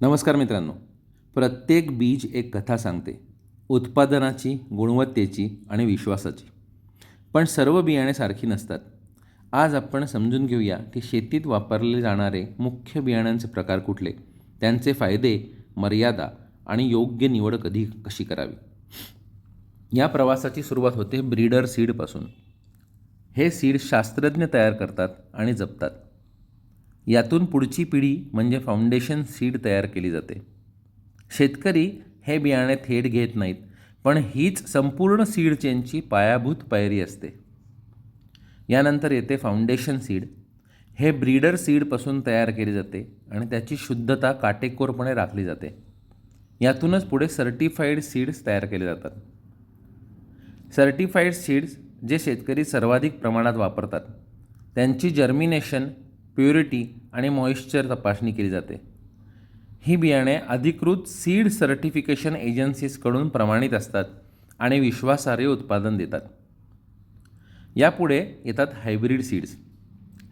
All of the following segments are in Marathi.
नमस्कार मित्रांनो. प्रत्येक बीज एक कथा सांगते. उत्पादनाची गुणवत्तेची आणि विश्वासाची. पण सर्व बियाणे सारखी नसतात. आज आपण समजून घेऊया की शेतीत वापरले जाणारे मुख्य बियाण्यांचे प्रकार कुठले? त्यांचे फायदे मर्यादा आणि योग्य निवड कधी कशी करावी? या प्रवासाची सुरुवात होते ब्रीडर सीडपासून. हे सीड शास्त्रज्ञ तयार करतात आणि जपतात. यातून पुढची पिढी म्हणजे फाउंडेशन सीड तयार केली जाते. शेतकरी हे बियाणे थेट घेत नाहीत पण हीच संपूर्ण सीड चेनची पायाभूत पायरी असते. यानंतर येते फाउंडेशन सीड हे ब्रीडर सीडपासून तयार केले जाते आणि त्याची शुद्धता काटेकोरपणे राखली जाते. यातूनच पुढे सर्टिफाईड सीड्स तयार केले जातात. सर्टिफाईड सीड्स जे शेतकरी सर्वाधिक प्रमाणात वापरतात. त्यांची जर्मिनेशन प्युरिटी आणि मॉइश्चर तपासणी केली जाते. ही बियाणे अधिकृत सीड सर्टिफिकेशन एजन्सीजकडून प्रमाणित असतात आणि विश्वासार्ह उत्पादन देतात. यापुढे येतात हायब्रिड सीड्स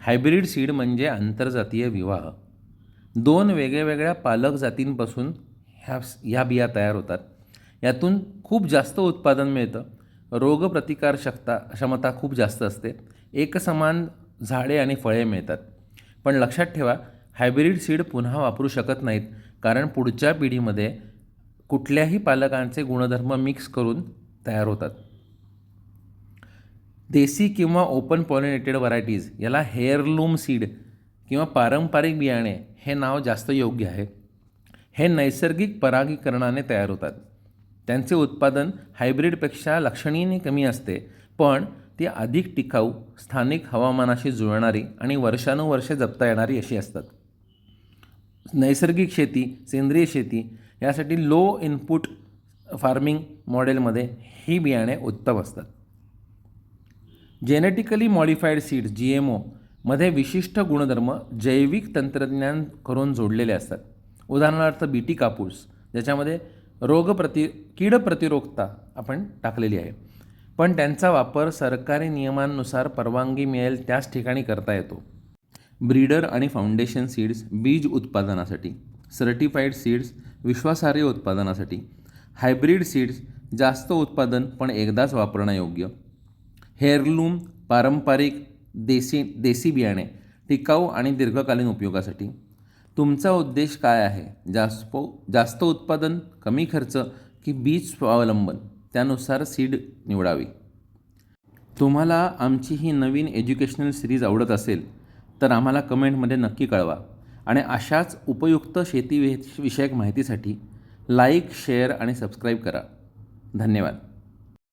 हायब्रिड सीड म्हणजे आंतरजातीय विवाह. दोन वेगळ्या पालक जातींपासून ह्या ह्या बिया तयार होतात. यातून खूप जास्त उत्पादन मिळतं. रोगप्रतिकारशक्ता क्षमता खूप जास्त असते. एकसमान झाडे आणि फळे मिळतात. पण लक्षात ठेवा हायब्रिड सीड पुन्हा वापरू शकत नाहीत कारण पुढच्या पिढीमध्ये कुठल्याही पालकांचे गुणधर्म मिक्स करून तयार होतात. देसी किंवा ओपन पॉलिनेटेड व्हरायटीज याला हेअरलूम सीड किंवा पारंपरिक बियाणे हे नाव जास्त योग्य आहे. हे नैसर्गिक परागीकरणाने तयार होतात. त्यांचे उत्पादन हायब्रिडपेक्षा लक्षणीय कमी असते पण ती अधिक टिकाऊ स्थानिक हवामानाशी जुळणारी आणि वर्षानुवर्षे जपता येणारी अशी असतात. नैसर्गिक शेती सेंद्रिय शेती यासाठी लो इनपुट फार्मिंग मॉडेलमध्ये ही बियाणे उत्तम असतात. Genetically modified seeds G M ओमध्ये विशिष्ट गुणधर्म जैविक तंत्रज्ञान करून जोडलेले असतात. उदाहरणार्थ बीटी कापूस ज्याच्यामध्ये रोगप्रति कीड प्रतिरोधकता आपण टाकलेली आहे. पण त्यांचा वापर सरकारी नियमांनुसार परवानगी मिळेल त्याच ठिकाणी करता येतो. ब्रीडर आणि फाउंडेशन सीड्स बीज उत्पादनासाठी सर्टिफाईड सीड्स विश्वासार्ह उत्पादनासाठी हायब्रिड सीड्स जास्त उत्पादन पण एकदाच वापरण्यायोग्य हेअरलूम पारंपरिक देसी देसी बियाणे टिकाऊ आणि दीर्घकालीन उपयोगासाठी. तुमचा उद्देश काय आहे? जास्त जास्त उत्पादन कमी खर्च की बीज स्वावलंबन? त्यानुसार सीड निवडावी. तुम्हाला आमची ही नवीन एज्युकेशनल सिरीज आवडत असेल तर आम्हाला कमेंटमध्ये नक्की कळवा. आणि अशाच उपयुक्त शेती विषयक माहितीसाठी लाईक शेअर आणि सबस्क्राईब करा. धन्यवाद.